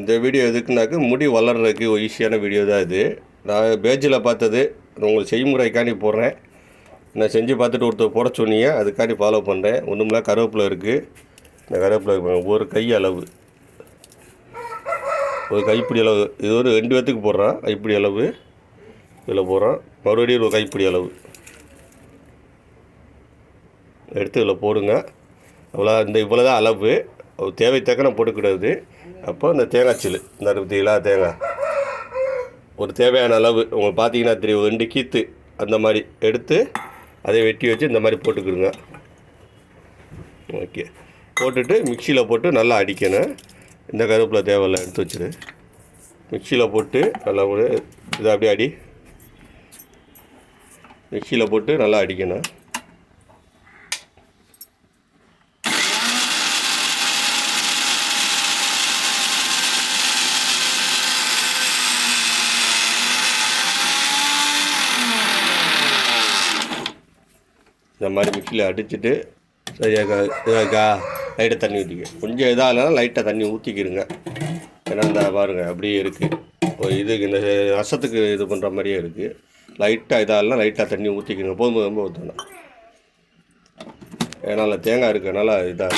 இந்த வீடியோ எதுக்குனாக்க முடி வளர்றதுக்கு ஒரு ஈஸியான வீடியோ தான் இது. நான் பேஜில் பார்த்தது உங்களுக்கு செய்முறைக்காண்டி போடுறேன். நான் செஞ்சு பார்த்துட்டு ஒருத்தர் போட சொன்னீங்க அதுக்காண்டி ஃபாலோ பண்ணுறேன் ஒன்றுமில்ல கருவேப்பிலை இருக்குது இந்த கருவேப்பிலை ஒரு கை அளவு. ஒரு கைப்பிடி அளவு. இது ஒரு ரெண்டு பேத்துக்கு போடுறான் கைப்பிடி அளவு. இதில் போடுறான். மறுபடியும் ஒரு கைப்பிடி அளவு. எடுத்து இதில் போடுங்க. அவ்வளோ இந்த இவ்வளோ தான் அளவு தேவை தக்கன போட்டுக்கிடாது அப்போ இந்த தேங்காய் சில்லு இந்த பார்த்தீங்களா தேங்காய். ஒரு தேவையான அளவு உங்களுக்கு பார்த்தீங்கன்னா தெரியும் ரெண்டு கீத்து அந்த மாதிரி எடுத்து அதை வெட்டி வச்சு இந்த மாதிரி போட்டுக்கிடுங்க. ஓகே. போட்டுட்டு மிக்சியில் போட்டு நல்லா அடிக்கணும். இந்த கருப்பில் தேவையில்லை எடுத்து வச்சுரு. மிக்சியில் போட்டு நல்லா கூட இதை அப்படியே அடி. மிக்சியில் போட்டு நல்லா அடிக்கணும். இந்த மாதிரி மிக்சியில் அடிச்சுட்டு சரியாக்கா இதாக்கா லைட்டாக தண்ணி ஊற்றிக்க கொஞ்சம் இதாக இல்லைனா லைட்டாக தண்ணி ஊற்றிக்கிடுங்க ஏன்னா இந்த பாருங்கள் அப்படியே இருக்குது இதுக்கு இந்த ரசத்துக்கு இது பண்ணுற மாதிரியே இருக்குது லைட்டாக இதாக இல்லைனா லைட்டாக தண்ணி ஊற்றிக்கிடுங்க போதும் ரொம்ப ஊற்றணும் ஏன்னா தேங்காய் இருக்கிறனால இதாக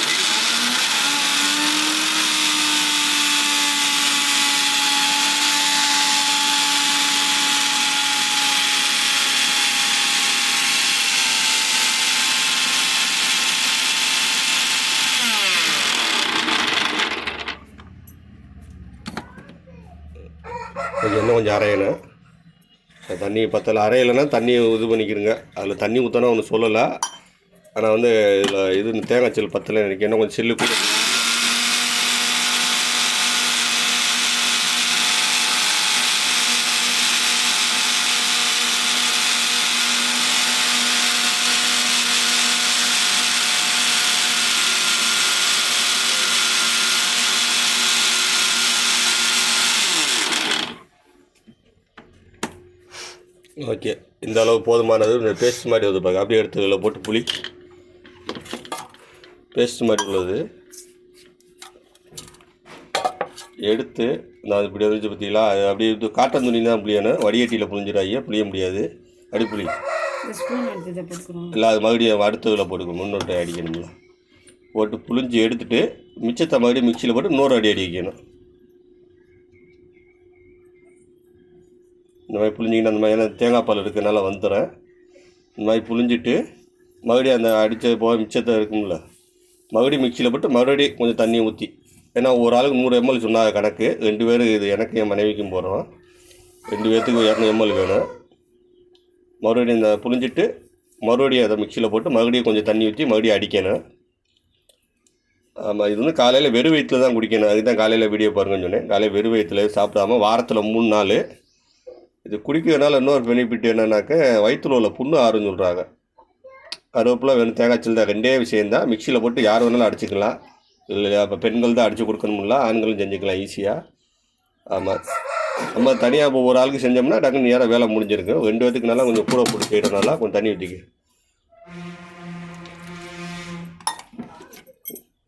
கொஞ்சம் இன்னும் கொஞ்சம் அரையணும். தண்ணி பத்தல அரையலைன்னா தண்ணி இது பண்ணிக்கிறங்க அதில் தண்ணி ஊற்றினா ஒன்று சொல்லலை. ஆனால் வந்து இதில் இது தேங்காய் சில் பத்தலை எனக்கு இன்னும் கொஞ்சம் சில்லு கூட ஓகே இந்த அளவு போதுமானது. இந்த பேஸ்ட் மாதிரி வருது பாருங்க. அப்படியே எடுத்து இதில் போட்டு புளி. பேஸ்ட் மாதிரி உள்ளது. எடுத்து நான் இப்படி வந்துச்சு பார்த்தீங்களா? அது அப்படியே இது காட்டன் துணி தான் புளியணும் வடிகட்டியில் புளிஞ்சிடாங்க புளிய முடியாது. அடி புளி. இல்லை அது மறுபடியும் அடுத்த இதில் போட்டுக்கணும். முன்னோட்டை அடிக்கணும்ல. போட்டு புளிஞ்சு எடுத்துட்டு மிச்சத்தை மறுபடியும் மிக்சியில் போட்டு இன்னொரு அடி அடி வைக்கணும். இந்த மாதிரி புளிஞ்சிக்கிட்டு அந்த மாதிரி ஏன்னா தேங்காய் பால் இருக்கிறதுனால வந்துடுறேன். இந்த மாதிரி புளிஞ்சிட்டு மறுபடியும் அந்த அடித்த போக மிச்சத்தை இருக்கும்ல மறுபடியும் மிக்சியில் போட்டு மறுபடியும் கொஞ்சம் தண்ணி ஊற்றி ஏன்னா ஒரு ஆளுக்கு நூறு எம்எல் சொன்னாங்க கணக்கு. ரெண்டு பேர் இது எனக்கு என் மனைவிக்கும் போகிறோம் ரெண்டு பேர்த்துக்கு இரநூறு எம்எல் வேணும். மறுபடியும் இந்த புளிஞ்சிட்டு மறுபடியும் அதை மிக்சியில் போட்டு மறுபடியும் கொஞ்சம் தண்ணி ஊற்றி மறுபடியும் அடிக்கணும். ஆமாம் இது வந்து காலையில் வெறும் வயிற்றில் தான் குடிக்கணும். அதுக்கு தான் காலையில் வீடியோ பாருங்கன்னு சொன்னேன். காலையில் வெறும் வயிற்றில் சாப்பிடாம வாரத்தில் மூணு நாள் இது குடிக்கிறதுனால இன்னொரு பெனிஃபிட் என்னன்னாக்க வயிற்றுல உள்ள புண்ணு ஆறுன்னு சொல்கிறாங்க கருவேப்பில் வேணும் தேங்காய் சில்லு தான் ரெண்டே விஷயந்தான் மிக்சியில் போட்டு யார் வேணாலும் அடிச்சுக்கலாம். இல்லை அப்போ பெண்கள் தான் அடித்து கொடுக்கணும்ல ஆண்களும் செஞ்சுக்கலாம் ஈஸியாக ஆமாம் நம்ம தனியாக இப்போ ஒரு ஆளுக்கு செஞ்சோம்னா டக்குன்னு நேரம் வேலை முடிஞ்சிருக்கு. ரெண்டு பேத்துக்கு நல்லா கொஞ்சம் கூட போட்டு செய்கிறனால கொஞ்சம் தண்ணி ஊற்றிக்க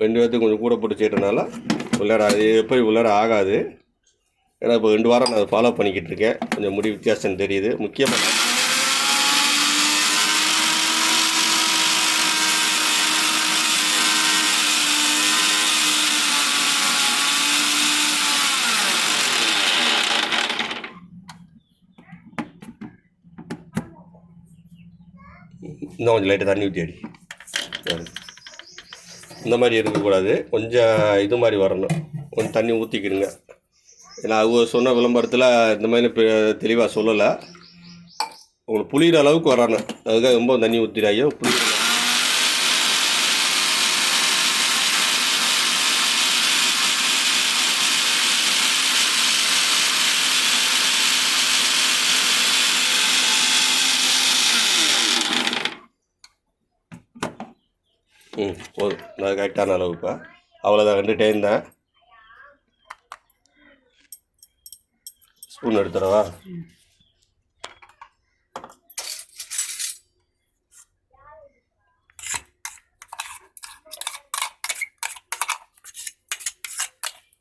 ரெண்டு பேர்த்துக்கு கொஞ்சம் கூட போட்டு செய்கிறனால விளையாட அது எப்போ விளையாட ஆகாது. ஏன்னா இப்போ ரெண்டு வாரம் நான் ஃபாலோ பண்ணிக்கிட்டு இருக்கேன். கொஞ்சம் முடி வித்தியாசம் தெரியுது. முக்கியமாக இன்னும் கொஞ்சம் லைட்டாக தண்ணி ஊற்றி அடி இந்த மாதிரி இருக்கக்கூடாது. கொஞ்சம் இது மாதிரி வரணும். கொஞ்சம் தண்ணி ஊற்றிக்கிடுங்க ஏன்னா அவங்க சொன்ன விளம்பரத்தில் இந்த மாதிரி தெளிவாக சொல்லலை. உங்களுக்கு புளியிற அளவுக்கு வரணும் அதுக்காக ரொம்ப தண்ணி ஊற்றிடாயோ புளி ம் போதும். நான் கரெக்டான அளவுப்பா அவ்வளோதான் ரெண்டு டைம் தான். ஸ்பூன் எடுத்துடவா?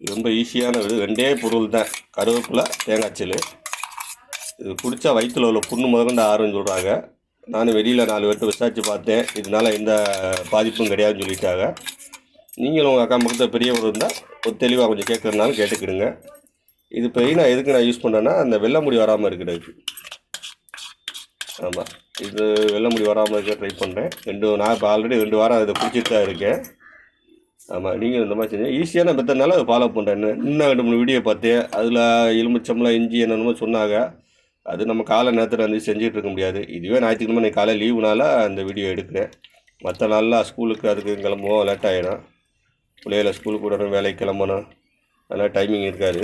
ரொம்ப ஈஸியான இது ரெண்டே பொருள் தான். கருவேப்பிலை தேங்காய்ச்சல் இது குடித்தா வயிற்றில் உள்ள புண்ணு முதற்கொண்டு ஆறுன்னு சொல்கிறாங்க நானும் வெளியில் நாலு பேர்ட்டு விசாரித்து பார்த்தேன். இதனால் எந்த பாதிப்பும் கிடையாதுன்னு சொல்லிட்டாங்க. நீங்களும் உங்கள் அக்கா பக்கத்தில் பெரியவர் இருந்தால் ஒரு தெளிவாக கொஞ்சம் கேட்குறதுனாலும் கேட்டுக்கிடுங்க. இது பெயினாக எதுக்கு நான் யூஸ் பண்ணேன்னா அந்த வெள்ளை முடி வராமல் இருக்கிறதுக்கு ஆமாம் இது வெள்ளை முடி வராமல் இருக்க ட்ரை பண்ணுறேன் ரெண்டு நான் இப்போ ஆல்ரெடி ரெண்டு வாரம் இதை பிடிச்சிட்டு தான் இருக்கேன். ஆமாம் நீங்கள் இந்த மாதிரி செஞ்சு ஈஸியான மெத்தட்னால அதை ஃபாலோ பண்ணுறேன் இன்னும் ரெண்டு மூணு வீடியோ பார்த்தேன். அதில் எலுமிச்சம்பளம் இஞ்சி என்னென்னமோ சொன்னாங்க. அது நம்ம காலை நேரத்தில் வந்து செஞ்சுட்டு இருக்க முடியாது. இதுவே ஞாயிற்றுக்கிழமை நீ காலை லீவுனால அந்த வீடியோ எடுக்கிறேன். மற்ற நாளில் ஸ்கூலுக்கு அதுக்கு கிளம்புவோம் லேட் ஆகிடும் பிள்ளைகளை ஸ்கூலுக்கு விடணும் வேலைக்கு கிளம்பணும். அதெல்லாம் டைமிங் இருக்காது.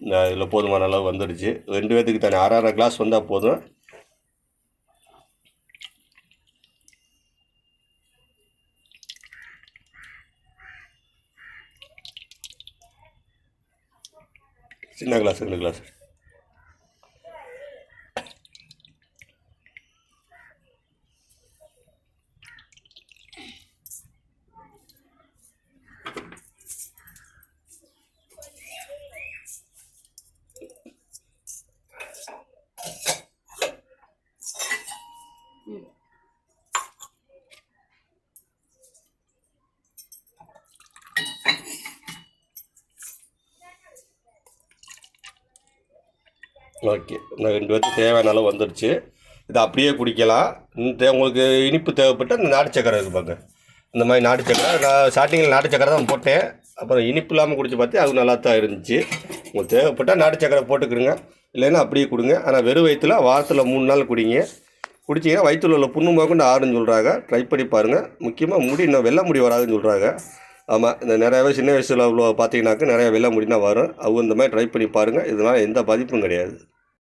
இதில் போதுமான அளவு வந்துடுச்சு. ரெண்டு பேர்த்துக்கு தனி அரை அரை கிளாஸ் வந்தால் போதும். சின்ன கிளாஸ் ரெண்டு கிளாஸ் ஓகே. நான் ரெண்டு பேருக்கு தேவையான அளவு வந்துடுச்சு இதை அப்படியே குடிக்கலாம். இந்த உங்களுக்கு இனிப்பு தேவைப்பட்டு இந்த நாட்டு சக்கரை இருக்கு பாருங்க. இந்த மாதிரி நாட்டு சக்கரை. நான் ஸ்டார்டிங்கில் நாட்டு சக்கரை தான் போட்டேன். அப்புறம் இனிப்பு இல்லாமல் குடிச்சு பார்த்து அது நல்லா தான் இருந்துச்சு. உங்களுக்கு தேவைப்பட்டால் நாட்டு சக்கரை போட்டுக்கிறங்க இல்லைன்னா அப்படியே கொடுங்க. ஆனால் வெறும் வயிற்றுல வாரத்தில் மூணு நாள் குடிங்க. குடிச்சிங்கன்னா வயிற்றுல உள்ள புண்ணு முதற்கொண்டு ஆறுன்னு சொல்கிறாங்க ட்ரை பண்ணி பாருங்கள் முக்கியமாக முடி இன்னும் வெள்ளை முடி வராதுன்னு சொல்கிறாங்க ஆமாம் இந்த நிறையாவே சின்ன வயசில் அவ்வளோ பார்த்தீங்கன்னாக்க நிறைய வெள்ளை முடினா வரும். அவங்க இந்த மாதிரி ட்ரை பண்ணி பாருங்கள் இதனால் எந்த பாதிப்பும் கிடையாது.